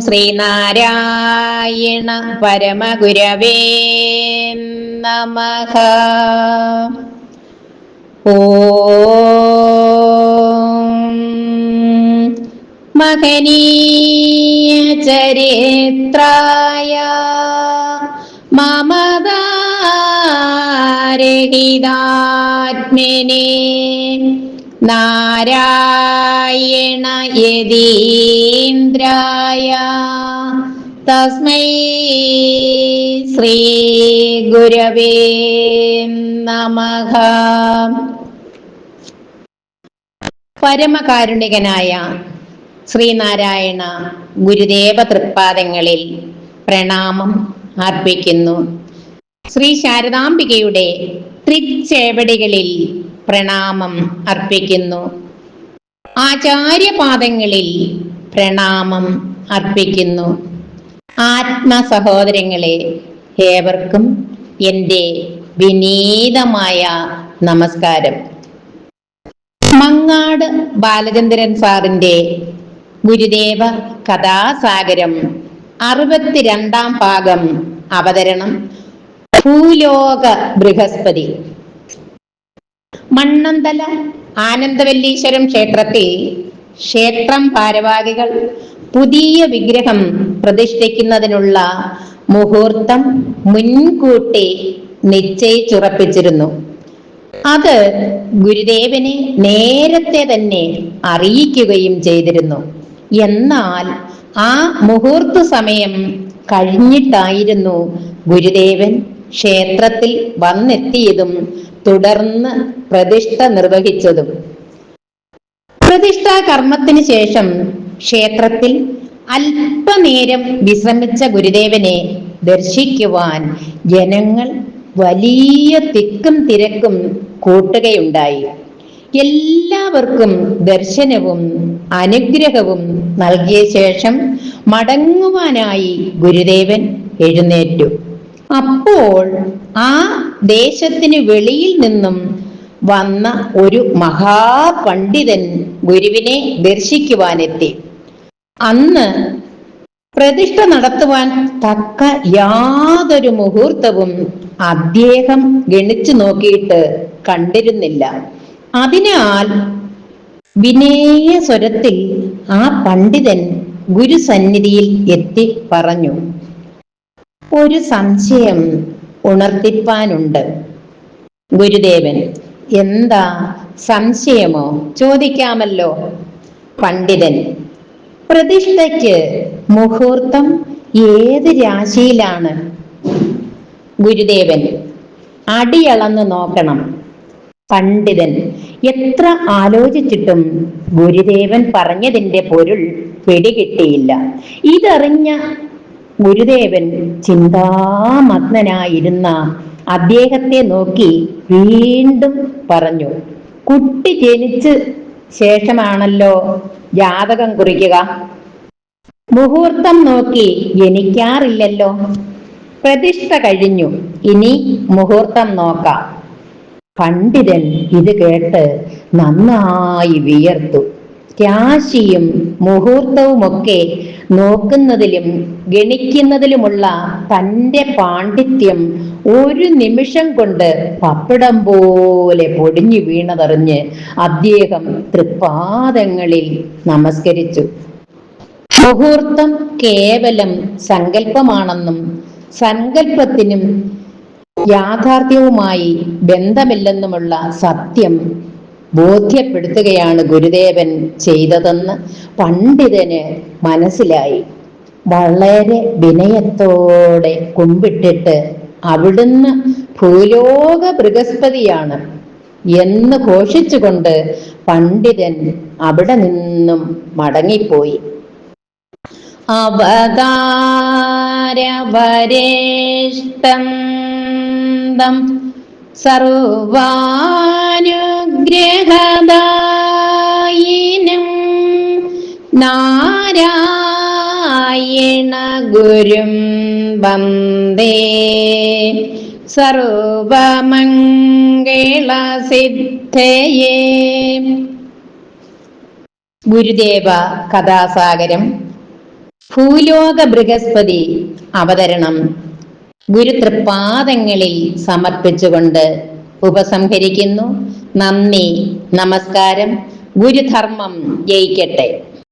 ശ്രീനാരായണ പരമഗുരവേ നമഃ. ഓ മഹനീയ ചരിത്രായ മമതാരഹിതാത്മനെ നാരായണ യതീന്ദ്രായ. തസ്മൈ ശ്രീ ഗുരവേ നമഃ. പരമകാരുണികനായ ശ്രീനാരായണ ഗുരുദേവ തൃപ്പാദങ്ങളിൽ പ്രണാമം അർപ്പിക്കുന്നു. ശ്രീ ശാരദാംബികയുടെ തൃച്ചേവടികളിൽ പ്രണാമം അർപ്പിക്കുന്നു. ആചാര്യപാദങ്ങളിൽ പ്രണാമം അർപ്പിക്കുന്നു. ആത്മ സഹോദരങ്ങളെ ഏവർക്കും എന്റെ വിനീതമായ നമസ്കാരം. മങ്ങാട് ബാലചന്ദ്രൻ സാറിന്റെ ഗുരുദേവ കഥാസാഗരം അറുപത്തിരണ്ടാം ഭാഗം അവതരണം ഭൂലോക ബൃഹസ്പതി. മണ്ണന്തല ആനന്ദവല്ലീശ്വരം ക്ഷേത്രത്തിൽ ക്ഷേത്രം ഭാരവാഹികൾ പുതിയ വിഗ്രഹം പ്രതിഷ്ഠിക്കുന്നതിനുള്ള മുഹൂർത്തം മുൻകൂട്ടി നിശ്ചയിച്ചുറപ്പിച്ചിരുന്നു. അത് ഗുരുദേവനെ നേരത്തെ തന്നെ അറിയിക്കുകയും ചെയ്തിരുന്നു. എന്നാൽ ആ മുഹൂർത്ത സമയം കഴിഞ്ഞിട്ടായിരുന്നു ഗുരുദേവൻ ക്ഷേത്രത്തിൽ വന്നെത്തിയതും തുടർന്ന് പ്രതിഷ്ഠ നിർവഹിച്ചതും. പ്രതിഷ്ഠാ കർമ്മത്തിന് ശേഷം ക്ഷേത്രത്തിൽ അല്പനേരം വിശ്രമിച്ച ഗുരുദേവനെ ദർശിക്കുവാൻ ജനങ്ങൾ വലിയ തിക്കും തിരക്കും കൂട്ടുകയുണ്ടായി. എല്ലാവർക്കും ദർശനവും അനുഗ്രഹവും നൽകിയ ശേഷം മടങ്ങുവാനായി ഗുരുദേവൻ എഴുന്നേറ്റു. അപ്പോൾ ആ ദേശത്തിന് വെളിയിൽ നിന്നും വന്ന ഒരു മഹാപണ്ഡിതൻ ഗുരുവിനെ ദർശിക്കുവാനെത്തി. അന്ന് പ്രതിഷ്ഠ നടത്തുവാൻ തക്ക യാതൊരു മുഹൂർത്തവും അദ്ദേഹം ഗണിച്ചു നോക്കിയിട്ട് കണ്ടിരുന്നില്ല. അതിനാൽ വിനേയ സ്വരത്തിൽ ആ പണ്ഡിതൻ ഗുരുസന്നിധിയിൽ എത്തി പറഞ്ഞു. ഒരു സംശയം ഉണർത്തിപ്പാനുണ്ട്. ഗുരുദേവൻ എന്താ? സംശയമോ? ചോദിക്കാമല്ലോ. പണ്ഡിതൻ പ്രതിഷ്ഠയ്ക്ക് മുഹൂർത്തം ഏത് രാശിയിലാണ്? ഗുരുദേവൻ അടിയളന്ന് നോക്കണം. പണ്ഡിതൻ എത്ര ആലോചിച്ചിട്ടും ഗുരുദേവൻ പറഞ്ഞതിന്റെ പൊരുൾ പിടികിട്ടിയില്ല. ഇതറിഞ്ഞ ഗുരുദേവൻ ചിന്താമഗ്നനായിരുന്ന അദ്ദേഹത്തെ നോക്കി വീണ്ടും പറഞ്ഞു കുട്ടി ജനിച്ച് ശേഷമാണല്ലോ ജാതകം കുറിക്കുക. മുഹൂർത്തം നോക്കി ജനിക്കാറില്ലല്ലോ. പ്രതിഷ്ഠ കഴിഞ്ഞു ഇനി മുഹൂർത്തം നോക്കാം. പണ്ഡിതൻ ഇത് കേട്ട് നന്നായി വിയർത്തു. രാശിയും മുഹൂർത്തവുമൊക്കെ നോക്കുന്നതിലും ഗണിക്കുന്നതിലുമുള്ള തന്റെ പാണ്ഡിത്യം ഒരു നിമിഷം കൊണ്ട് പപ്പടം പോലെ പൊടിഞ്ഞു വീണതറിഞ്ഞ് അദ്ദേഹം തൃപ്പാദങ്ങളിൽ നമസ്കരിച്ചു. മുഹൂർത്തം കേവലം സങ്കല്പമാണെന്നും സങ്കല്പത്തിനും യാഥാർത്ഥ്യവുമായി ബന്ധമില്ലെന്നുമുള്ള സത്യം ബോധ്യപ്പെടുത്തുകയാണ് ഗുരുദേവൻ ചെയ്തതെന്ന് പണ്ഡിതന് മനസ്സിലായി. വളരെ വിനയത്തോടെ കുമ്പിട്ടിട്ട് അവിടുന്ന് ഭൂലോക ബൃഹസ്പതിയാണ് എന്ന് ഘോഷിച്ചുകൊണ്ട് പണ്ഡിതൻ അവിടെ നിന്നും മടങ്ങിപ്പോയി. അവതാരവരേഷ്ടം സർവാനുഗ്രഹദായിനം നാരായണ ഗുരും വന്ദേ. സർവമംഗളസിദ്ധയേ. ഗുരുദേവ കഥാസാഗരം. ഭൂലോക ബൃഹസ്പതി അവതരണം. ഗുരുതൃപാദങ്ങളിൽ സമർപ്പിച്ചുകൊണ്ട് ഉപസംഹരിക്കുന്നു. നന്ദി. നമസ്കാരം. ഗുരുധർമ്മം ജയിക്കട്ടെ.